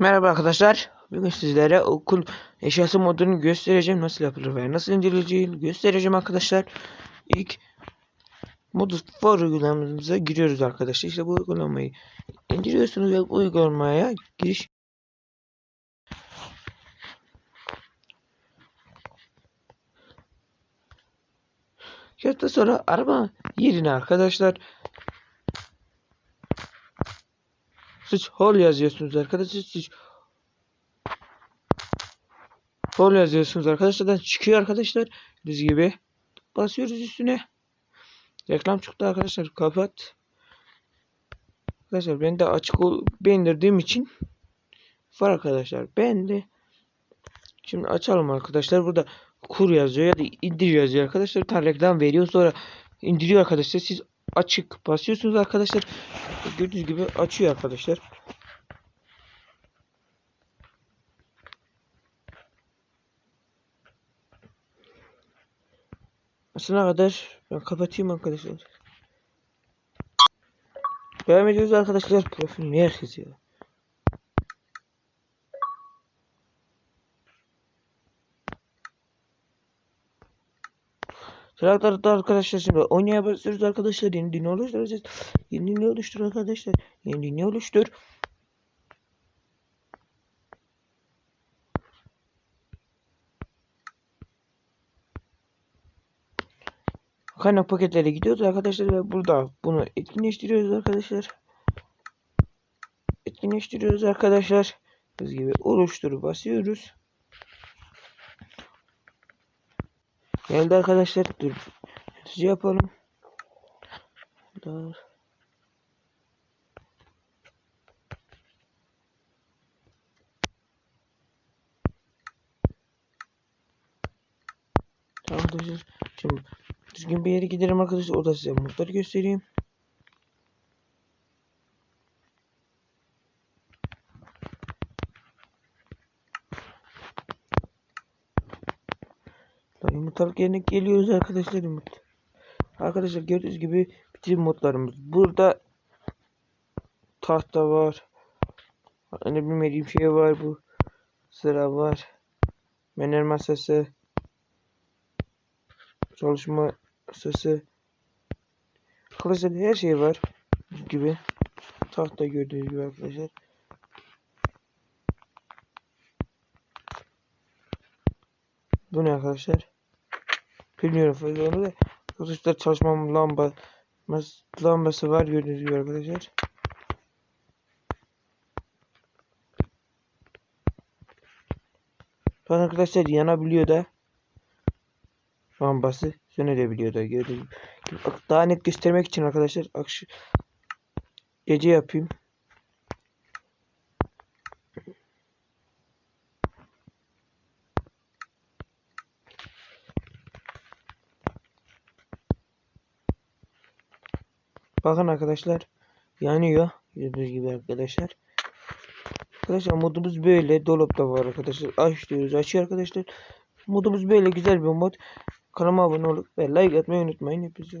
Merhaba arkadaşlar. Bugün sizlere okul eşyası modunu göstereceğim. Nasıl yapılır ve nasıl indirileceğini göstereceğim arkadaşlar. İlk Modus for uygulamamıza giriyoruz arkadaşlar. İşte bu uygulamayı indiriyorsunuz ve bu uygulamaya giriş Hatta sonra arama yerine arkadaşlar Switch hole yazıyorsunuz arkadaşlar. Switch hole yazıyorsunuz arkadaşlar. Çıkıyor arkadaşlar. Biz gibi. Basıyoruz üstüne. Reklam çıktı arkadaşlar. Kapat. Arkadaşlar ben de açık beğendirdiğim için var arkadaşlar. Ben de şimdi açalım arkadaşlar. Burada kur yazıyor ya da indir yazıyor arkadaşlar. Bir tane reklam veriyor sonra indiriyor arkadaşlar. Siz açık basıyorsunuz arkadaşlar. Gördüğünüz gibi açıyor arkadaşlar. Aslına kadar ben kapatayım arkadaşlar. Devam ediyoruz arkadaşlar. Profil niye herkes? Sıralarda arkadaşlar şimdi oynaya başlıyoruz arkadaşlar. Yeni dünya oluşturacağız. Yeni dünya oluştur arkadaşlar. Yeni dünya oluştur. Kaynak paketlere gidiyoruz arkadaşlar ve burada bunu etkinleştiriyoruz arkadaşlar. Etkinleştiriyoruz arkadaşlar. Biz gibi oluştur basıyoruz. Geldi arkadaşlar. Dur. Hızlı yapalım. Dur. Tamam arkadaşlar. Şimdi düzgün bir yere gidelim arkadaşlar. O da size modları göstereyim. Yumurtalık yerine geliyoruz arkadaşlar yumurta. Arkadaşlar gördüğünüz gibi bütün modlarımız burada. Tahta var. Ne bilmediğim şey var bu. Sıra var. Mener masası. Çalışma masası. Arkadaşlar her şey var. Gibi. Tahta gördüğünüz gibi arkadaşlar. Bu ne arkadaşlar? Bilmiyorum fazla da. Arkadaşlar çalışma lamba lambası var gördüğünüz gibi arkadaşlar. Bakın arkadaşlar yanabiliyor da. Lambası sönebiliyor da gördüğünüz gibi. Daha net göstermek için arkadaşlar akşı gece yapayım. Bakın arkadaşlar yanıyor. Gördüğünüz gibi arkadaşlar. Arkadaşlar modumuz böyle. Dolapta var arkadaşlar. Aç diyoruz. Açıyor arkadaşlar. Modumuz böyle güzel bir mod. Kanalıma abone olup ve like atmayı unutmayın. Hepinize